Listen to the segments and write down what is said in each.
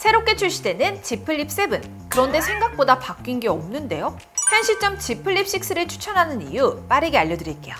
새롭게 출시되는 Z 플립 7. 그런데 생각보다 바뀐 게 없는데요? 현 시점 Z 플립 6를 추천하는 이유 빠르게 알려드릴게요.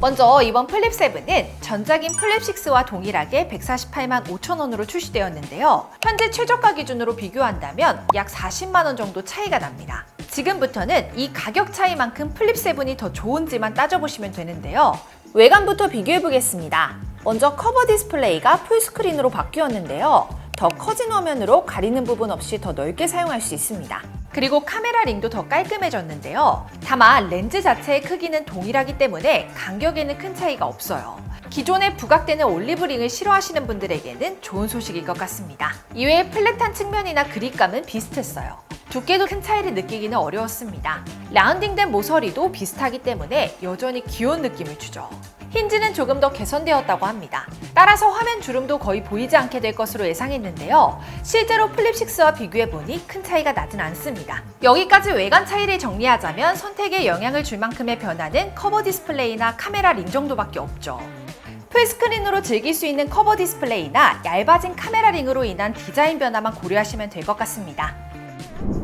먼저 이번 플립 7은 전작인 플립 6와 동일하게 148만 5천 원으로 출시되었는데요. 현재 최저가 기준으로 비교한다면 약 40만 원 정도 차이가 납니다. 지금부터는 이 가격 차이만큼 플립 7이 더 좋은지만 따져보시면 되는데요. 외관부터 비교해 보겠습니다. 먼저 커버 디스플레이가 풀스크린으로 바뀌었는데요. 더 커진 화면으로 가리는 부분 없이 더 넓게 사용할 수 있습니다. 그리고 카메라 링도 더 깔끔해졌는데요. 다만 렌즈 자체의 크기는 동일하기 때문에 간격에는 큰 차이가 없어요. 기존에 부각되는 올리브링을 싫어하시는 분들에게는 좋은 소식일 것 같습니다. 이외에 플랫한 측면이나 그립감은 비슷했어요. 두께도 큰 차이를 느끼기는 어려웠습니다. 라운딩된 모서리도 비슷하기 때문에 여전히 귀여운 느낌을 주죠. 힌지는 조금 더 개선되었다고 합니다. 따라서 화면 주름도 거의 보이지 않게 될 것으로 예상했는데요. 실제로 플립6와 비교해보니 큰 차이가 나진 않습니다. 여기까지 외관 차이를 정리하자면 선택에 영향을 줄 만큼의 변화는 커버 디스플레이나 카메라 링 정도밖에 없죠. 풀스크린으로 즐길 수 있는 커버 디스플레이나 얇아진 카메라 링으로 인한 디자인 변화만 고려하시면 될 것 같습니다.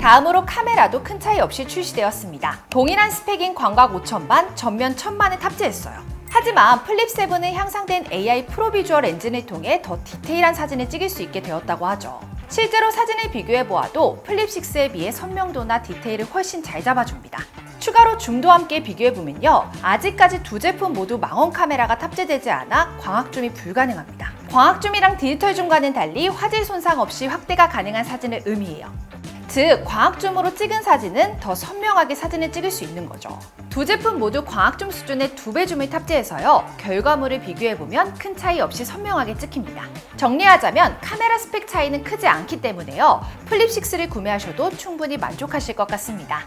다음으로 카메라도 큰 차이 없이 출시되었습니다. 동일한 스펙인 광각 5000만, 전면 1000만을 탑재했어요. 하지만 플립 7은 향상된 AI 프로 비주얼 엔진을 통해 더 디테일한 사진을 찍을 수 있게 되었다고 하죠. 실제로 사진을 비교해 보아도 플립 6에 비해 선명도나 디테일을 훨씬 잘 잡아줍니다. 추가로 줌도 함께 비교해 보면요. 아직까지 두 제품 모두 망원 카메라가 탑재되지 않아 광학줌이 불가능합니다. 광학줌이랑 디지털 줌과는 달리 화질 손상 없이 확대가 가능한 사진을 의미해요. 즉, 광학줌으로 찍은 사진은 더 선명하게 사진을 찍을 수 있는 거죠. 두 제품 모두 광학줌 수준의 두 배 줌을 탑재해서요, 결과물을 비교해보면 큰 차이 없이 선명하게 찍힙니다. 정리하자면 카메라 스펙 차이는 크지 않기 때문에요, 플립6를 구매하셔도 충분히 만족하실 것 같습니다.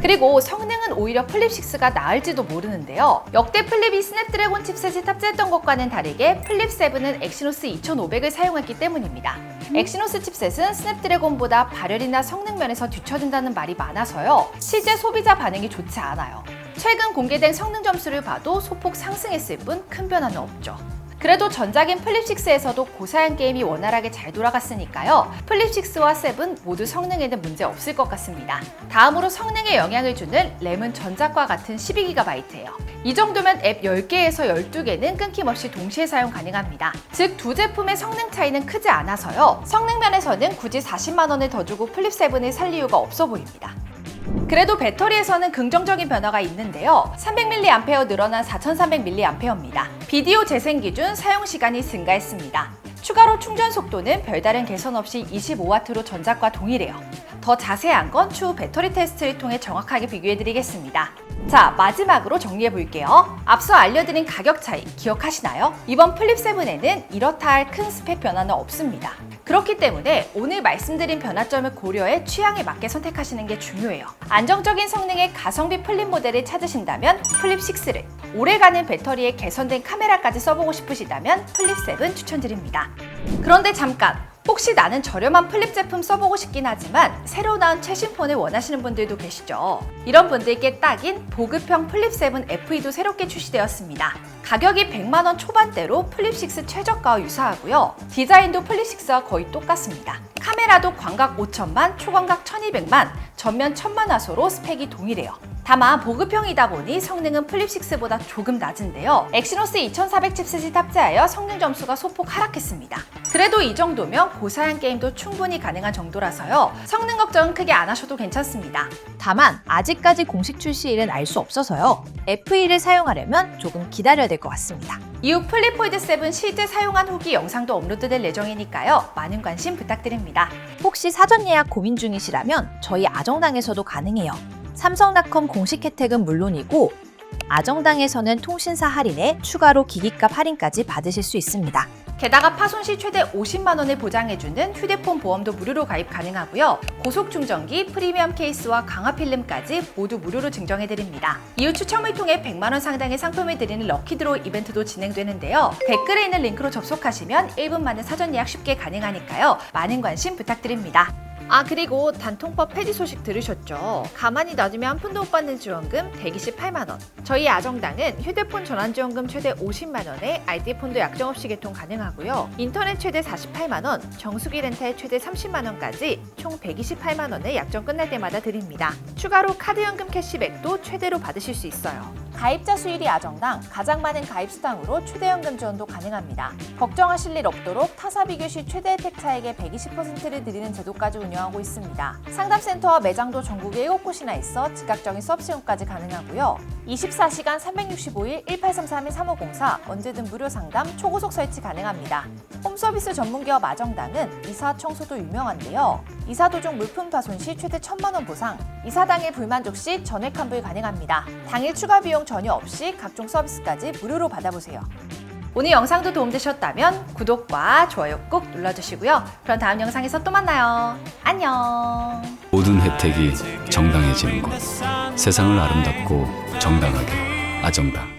그리고 성능은 오히려 플립6가 나을지도 모르는데요. 역대 플립이 스냅드래곤 칩셋이 탑재했던 것과는 다르게 플립7은 엑시노스 2500을 사용했기 때문입니다. 엑시노스 칩셋은 스냅드래곤보다 발열이나 성능 면에서 뒤처진다는 말이 많아서요. 실제 소비자 반응이 좋지 않아요. 최근 공개된 성능 점수를 봐도 소폭 상승했을 뿐 큰 변화는 없죠. 그래도 전작인 플립6에서도 고사양 게임이 원활하게 잘 돌아갔으니까요. 플립6와 7 모두 성능에는 문제 없을 것 같습니다. 다음으로 성능에 영향을 주는 램은 전작과 같은 12GB예요. 이 정도면 앱 10개에서 12개는 끊김없이 동시에 사용 가능합니다. 즉, 두 제품의 성능 차이는 크지 않아서요. 성능 면에서는 굳이 40만 원을 더 주고 플립 7을 살 이유가 없어 보입니다. 그래도 배터리에서는 긍정적인 변화가 있는데요. 300mAh 늘어난 4300mAh입니다. 비디오 재생 기준 사용 시간이 증가했습니다. 추가로 충전 속도는 별다른 개선 없이 25W로 전작과 동일해요. 더 자세한 건 추후 배터리 테스트를 통해 정확하게 비교해 드리겠습니다. 자, 마지막으로 정리해 볼게요. 앞서 알려드린 가격 차이 기억하시나요? 이번 플립7에는 이렇다 할 큰 스펙 변화는 없습니다. 그렇기 때문에 오늘 말씀드린 변화점을 고려해 취향에 맞게 선택하시는 게 중요해요. 안정적인 성능의 가성비 플립 모델을 찾으신다면 플립6를, 오래가는 배터리에 개선된 카메라까지 써보고 싶으시다면 플립7 추천드립니다. 그런데 잠깐! 혹시 나는 저렴한 플립 제품 써보고 싶긴 하지만 새로 나온 최신 폰을 원하시는 분들도 계시죠. 이런 분들께 딱인 보급형 플립 7 FE도 새롭게 출시되었습니다. 가격이 100만 원 초반대로 플립 6 최저가와 유사하고요. 디자인도 플립 6와 거의 똑같습니다. 카메라도 광각 5천만, 초광각 1200만, 전면 1000만 화소로 스펙이 동일해요. 다만 보급형이다 보니 성능은 플립6보다 조금 낮은데요. 엑시노스 2400 칩셋이 탑재하여 성능 점수가 소폭 하락했습니다. 그래도 이 정도면 고사양 게임도 충분히 가능한 정도라서요. 성능 걱정은 크게 안 하셔도 괜찮습니다. 다만 아직까지 공식 출시일은 알 수 없어서요. FE를 사용하려면 조금 기다려야 될 것 같습니다. 이후 플립 폴드 7 실제 사용한 후기 영상도 업로드될 예정이니까요. 많은 관심 부탁드립니다. 혹시 사전 예약 고민 중이시라면 저희 아정당에서도 가능해요. 삼성닷컴 공식 혜택은 물론이고 아정당에서는 통신사 할인에 추가로 기기값 할인까지 받으실 수 있습니다. 게다가 파손 시 최대 50만 원을 보장해주는 휴대폰 보험도 무료로 가입 가능하고요. 고속 충전기, 프리미엄 케이스와 강화 필름까지 모두 무료로 증정해드립니다. 이후 추첨을 통해 100만 원 상당의 상품을 드리는 럭키드로 이벤트도 진행되는데요. 댓글에 있는 링크로 접속하시면 1분 만에 사전 예약 쉽게 가능하니까요. 많은 관심 부탁드립니다. 아 그리고 단통법 폐지 소식 들으셨죠? 가만히 놔두면 한 푼도 못 받는 지원금 대기 시 8만 원. 저희 아정당은 휴대폰 전환 지원금 최대 50만 원에 알뜰폰도 약정 없이 개통 가능하고요. 인터넷 최대 48만 원, 정수기 렌탈 최대 30만 원까지 총 128만 원을 약정 끝날 때마다 드립니다. 추가로 카드 연금 캐시백도 최대로 받으실 수 있어요. 가입자 수일이 아정당 가장 많은 가입 수당으로 최대 연금 지원도 가능합니다. 걱정하실 일 없도록 타사 비교 시 최대 혜택 차액의 120%를 드리는 제도까지 운영하고 있습니다. 상담센터와 매장도 전국에 7곳이나 있어 즉각적인 수업 시험까지 가능하고요. 24시간 365일 1833-3504 언제든 무료 상담 초고속 설치 가능합니다. 홈서비스 전문기업 아정당은 이사 청소도 유명한데요. 이사 도중 물품 파손 시 최대 1천만 원 보상, 이사 당일 불만족 시 전액 환불 가능합니다. 당일 추가 비용 전혀 없이 각종 서비스까지 무료로 받아보세요. 오늘 영상도 도움되셨다면 구독과 좋아요 꼭 눌러주시고요. 그럼 다음 영상에서 또 만나요. 안녕. 모든 혜택이 정당해지는 곳. 세상을 아름답고 정당하게 아정당.